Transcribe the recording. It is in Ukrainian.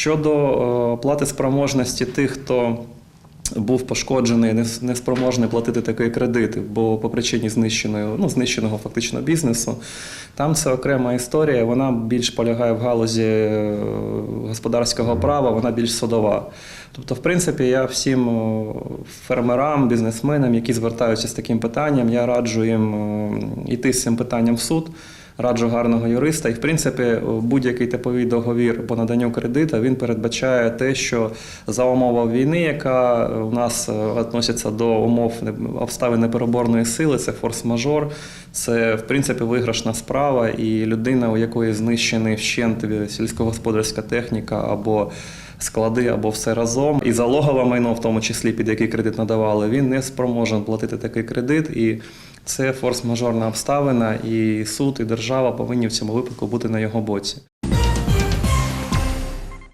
Щодо е, плати спроможності тих, хто був пошкоджений, неспроможний платити такий кредит, бо по причині знищеної, ну, знищеного фактично бізнесу. Там це окрема історія, вона більш полягає в галузі е, господарського права, вона більш судова. Тобто, в принципі, я всім е, фермерам, бізнесменам, які звертаються з таким питанням, я раджу їм йти з цим питанням в суд. Раджу гарного юриста. І, в принципі, будь-який типовий договір по наданню кредиту він передбачає те, що за умова війни, яка у нас е, відноситься до умов обставин непереборної сили, це форс-мажор, це в принципі виграшна справа, і людина, у якої знищений вщент сільськогосподарська техніка або склади, або все разом, і залогове майно, в тому числі під який кредит надавали, він не спроможен платити такий кредит. І це форс-мажорна обставина, і суд, і держава повинні в цьому випадку бути на його боці.